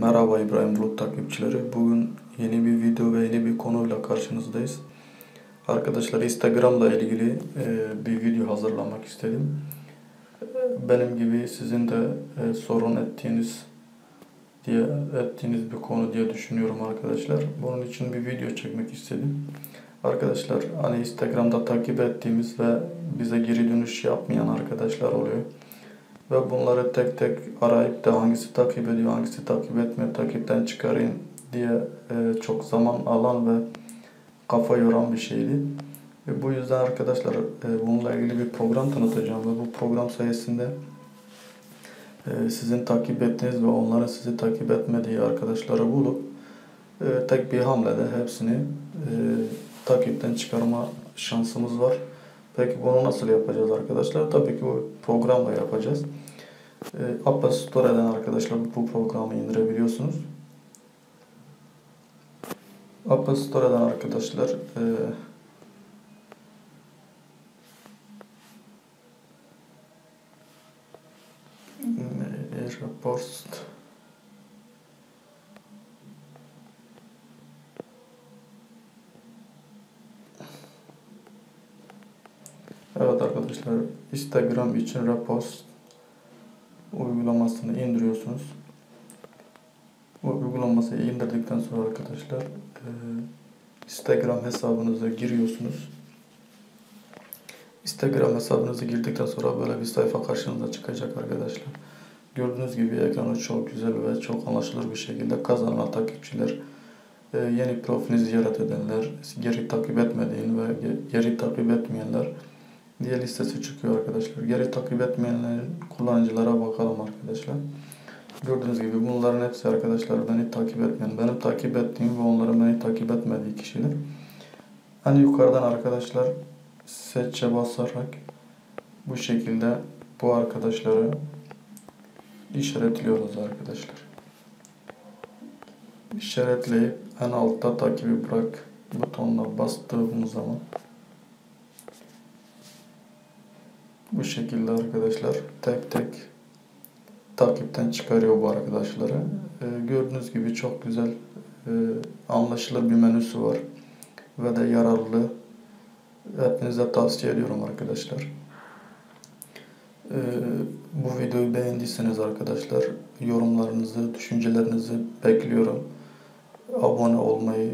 Merhaba İbrahim Bulut takipçileri. Bugün yeni bir video ve yeni bir konuyla karşınızdayız. Arkadaşlar Instagram'la ilgili e, bir video hazırlamak istedim. Benim gibi sizin de e, sorun ettiğiniz diye ettiğiniz bir konu diye düşünüyorum arkadaşlar. Bunun için bir video çekmek istedim. Arkadaşlar hani Instagram'da takip ettiğimiz ve bize geri dönüş yapmayan arkadaşlar oluyor. Ve bunları tek tek arayıp da hangisi takip ediyor, hangisi takip etmiyor, takipten çıkarayım diye e, çok zaman alan ve kafa yoran bir şeydi. Ve bu yüzden arkadaşlar e, bununla ilgili bir program tanıtacağım ve bu program sayesinde e, sizin takip ettiğiniz ve onların sizi takip etmediği arkadaşları bulup e, tek bir hamlede hepsini e, takipten çıkarma şansımız var. Peki bunu nasıl yapacağız arkadaşlar? Tabii ki bu programla yapacağız. E, Apple Store'dan arkadaşlar bu programı indirebiliyorsunuz. Apple Store'dan arkadaşlar e, Reports Evet arkadaşlar Instagram için Repost uygulamasını indiriyorsunuz. Bu uygulamayı indirdikten sonra arkadaşlar Instagram hesabınıza giriyorsunuz. Instagram hesabınızı girdikten sonra böyle bir sayfa karşınıza çıkacak arkadaşlar. Gördüğünüz gibi ekranı çok güzel ve çok anlaşılır bir şekilde kazanan takipçiler, yeni profilini ziyaret edenler, geri takip etmediğin ve geri takip etmeyenler diye listesi çıkıyor arkadaşlar. Geri takip etmeyenlerin kullanıcılara bakalım arkadaşlar. Gördüğünüz gibi bunların hepsi arkadaşlar beni takip etmeyen, benim takip ettiğim ve onların beni takip etmediği kişiler. Hani yukarıdan arkadaşlar seçe basarak bu şekilde bu arkadaşları işaretliyoruz arkadaşlar. İşaretleyip en altta takibi bırak butonuna bastığımız zaman bu şekilde arkadaşlar tek tek takipten çıkarıyor bu arkadaşları. Ee, gördüğünüz gibi çok güzel e, anlaşılır bir menüsü var ve de yararlı. Hepinize tavsiye ediyorum arkadaşlar. Ee, bu videoyu beğendiyseniz arkadaşlar yorumlarınızı, düşüncelerinizi bekliyorum. Abone olmayı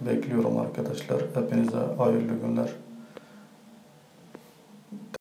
bekliyorum arkadaşlar. Hepinize hayırlı günler.